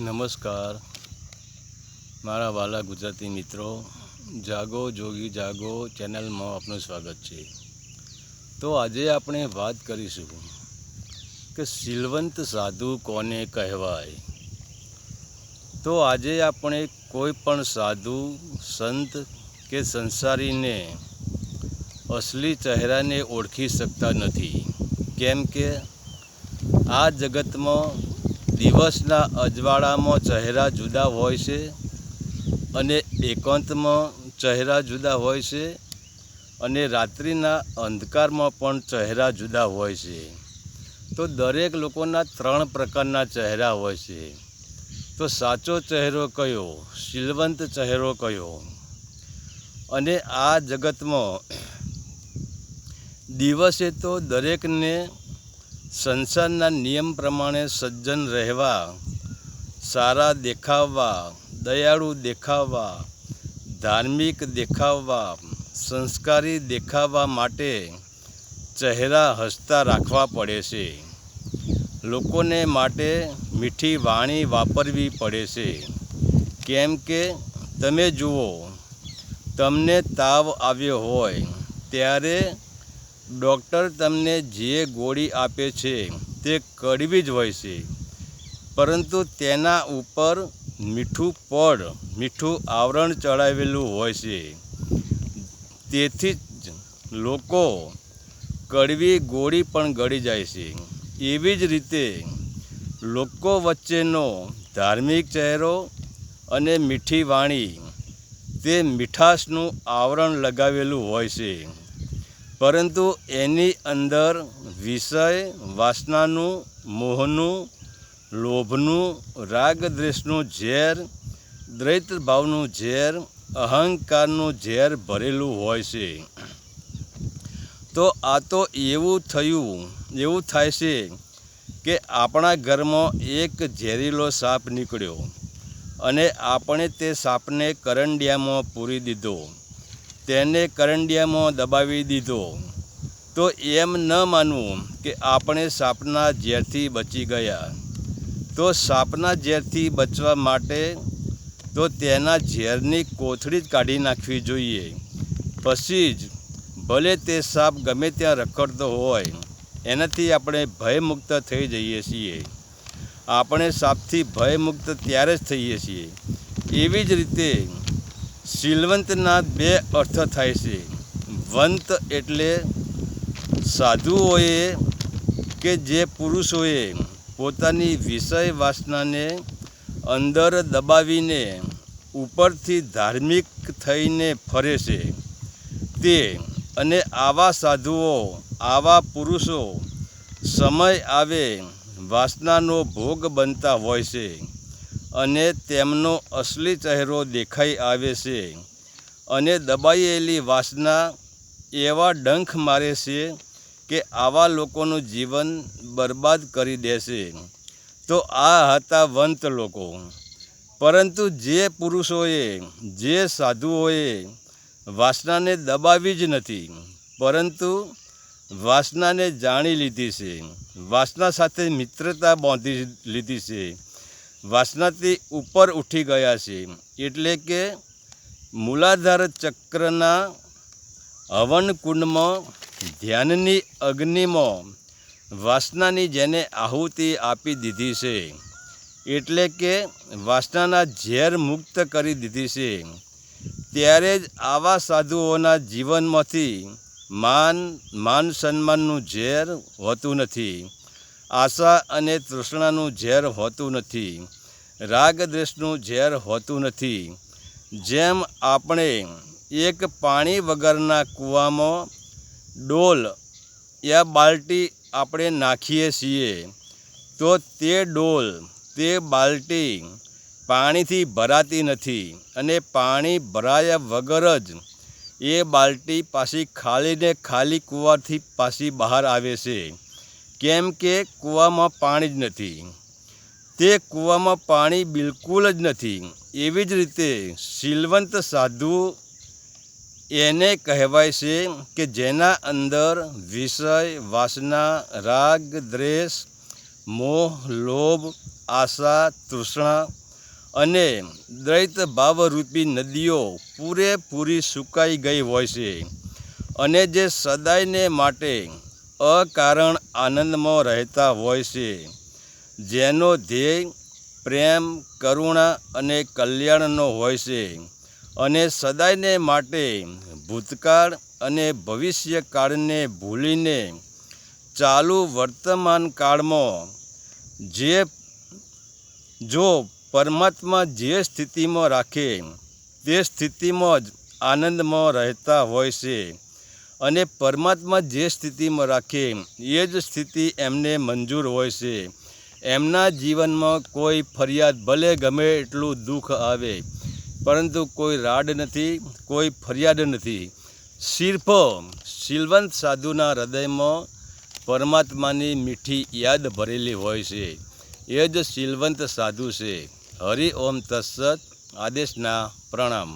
નમસ્કાર. મારા વાલા ગુજરાતી મિત્રો, જાગો, જોગી, જાગો ચેનલમાં આપનું સ્વાગત છે. તો આજે આપણે વાત કરીશું કે સિલવંત સાધુ કોને કહેવાય? તો આજે આપણે કોઈ પણ સાધુ, સંત કે સંસારીને અસલી ચહેરાને ઓળખી શકતા નથી. કેમ કે આ જગતમાં દિવસના અજવાળામાં ચહેરા જુદા હોય છે અને એકાંતમાં ચહેરા જુદા હોય છે અને રાત્રિના અંધકારમાં પણ ચહેરા જુદા હોય છે. તો દરેક લોકોના ત્રણ પ્રકારના ચહેરા હોય છે. તો સાચો ચહેરો કયો, શીલવંત ચહેરો કયો? અને આ જગતમાં દિવસે તો દરેકને સંસારના નિયમ પ્રમાણે સજ્જન રહેવા, સારા દેખાવવા, દયાળુ દેખાવા ધાર્મિક દેખાવવા, સંસ્કારી દેખાવા માટે ચહેરા હસતા રાખવા પડે છે. લોકોને માટે મીઠી વાણી વાપરવી પડે છે. કેમ કે તમે જુઓ, તમને તાવ આવ્યો હોય, ત્યારે ડૉક્ટર તમને જે ગોળી આપે છે, તે કડવી જ હોય છે. પરંતુ તેના ઉપર મીઠું પડ, મીઠું આવરણ ચડાવેલું હોય છે. તેથી જ લોકો કડવી ગોળી પણ ગળી જાય છે. એવી જ રીતે લોકો વચ્ચેનો ધાર્મિક ચહેરો અને મીઠી વાણી, તે મીઠાશનું આવરણ લગાવેલું હોય છે. પરંતુ એની અંદર વિષય, વાસનાનું, મોહનું, લોભનું રાગ દ્વેષનું ઝેર દ્વૈત ભાવનું ઝેર, અહંકારનું ઝેર ભરેલું હોય છે. તો આ તો એવું થયું, એવું થાય છે કે આપણા ઘરમાં એક ઝેરીલો સાપ નીકળ્યો અને આપણે તે સાપને કરંડિયામાં પૂરી દીધો. તેને કરંડિયામાં દબાવી દીધો. તો એમ ન માનવું કે આપણે સાપના ઝેરથી બચી ગયા. તો સાપના ઝેરથી બચવા માટે તો તેના ઝેરની કોથળી જ કાઢી નાખવી જોઈએ. પછી જ, ભલે તે સાપ ગમે ત્યાં રખડતો હોય, એનાથી આપણે ભયમુક્ત થઈ જઈએ છીએ. આપણે સાપથી ભયમુક્ત ત્યારે જ થઈએ છીએ. એવી જ રીતે શીલવંતના બે અર્થ થાય છે. વંત એટલે સાધુઓએ કે જે પુરુષોએ પોતાની વિષય વાસનાને અંદર દબાવીને ઉપરથી ધાર્મિક થઈને ફરે છે. તે અને આવા સાધુઓ, આવા પુરુષો સમય આવે વાસનાનો ભોગ બનતા હોય છે. અને તેમનો અસલી ચહેરો દેખાઈ આવે છે અને દબાયેલી વાસના એવા ડંખ મારે છે કે આવા લોકોનું જીવન બરબાદ કરી દેશે. તો આ હતા વંત લોકો. પરંતુ જે પુરુષોએ, જે સાધુઓએ વાસનાને દબાવી જ નથી, પરંતુ વાસનાને જાણી લીધી છે. વાસના સાથે મિત્રતા બાંધી લીધી છે. વાસનાથી ઉપર ઉઠી ગયા છે એટલે કે મૂલાધાર ચક્રના હવન કુંડમાં, ધ્યાનની અગ્નિમાં વાસનાની જેને આહુતિ આપી દીધી છે. એટલે કે વાસનાના ઝેર મુક્ત કરી દીધી છે. ત્યારે જ આવા સાધુઓના જીવનમાંથી માન માન સન્માનનું ઝેર હોતું નથી. આશા અને તૃષ્ણાનું ઝેર હોતું નથી. રાગ દ્વેષનું ઝેર હોતું નથી. જેમ આપણે એક પાણી વગરના કૂવામાં ડોલ યા બાલ્ટી આપણે નાખીએ છીએ, તો તે ડોલ, તે બાલ્ટી પાણીથી ભરાતી નથી અને પાણી ભરાયા વગર જ એ બાલ્ટી પાછી ખાલીને ખાલી કૂવાથી પાછી બહાર આવે છે. કેમ કે કૂવામાં પાણી જ નથી. તે કૂવામાં પાણી બિલકુલ જ નથી. એવી જ રીતે શીલવંત સાધુ એને કહેવાય છે કે જેના અંદર વિષય, વાસના, રાગ, દ્વેષ, મોહ, લોભ, આશા, તૃષ્ણા અને દ્વૈત ભાવરૂપી નદીઓ પૂરેપૂરી સુકાઈ ગઈ હોય છે અને જે સદાયને માટે અકારણ આનંદમાં રહેતા હોય છે. જેનો ધ્યેય પ્રેમ, કરુણા અને કલ્યાણનો હોય છે અને સદાયને માટે ભૂતકાળ અને ભવિષ્યકાળને ભૂલીને ચાલુ વર્તમાન કાળમાં જે જો પરમાત્મા જે સ્થિતિમાં રાખે તે સ્થિતિમાં જ આનંદમાં રહેતા હોય છે. અને પરમાત્મા જે સ્થિતિમાં રાખે, એ જ સ્થિતિ એમને મંજૂર હોય છે. એમના જીવનમાં કોઈ ફરિયાદ ભલે ગમે એટલું દુઃખ આવે, પરંતુ કોઈ રાડ નથી, કોઈ ફરિયાદ નથી. સિર્ફ શીલવંત સાધુના હૃદયમાં પરમાત્માની મીઠી યાદ ભરેલી હોય છે. એ જ શીલવંત સાધુ છે. હરિ ઓમ તત્સત આદેશના પ્રણામ.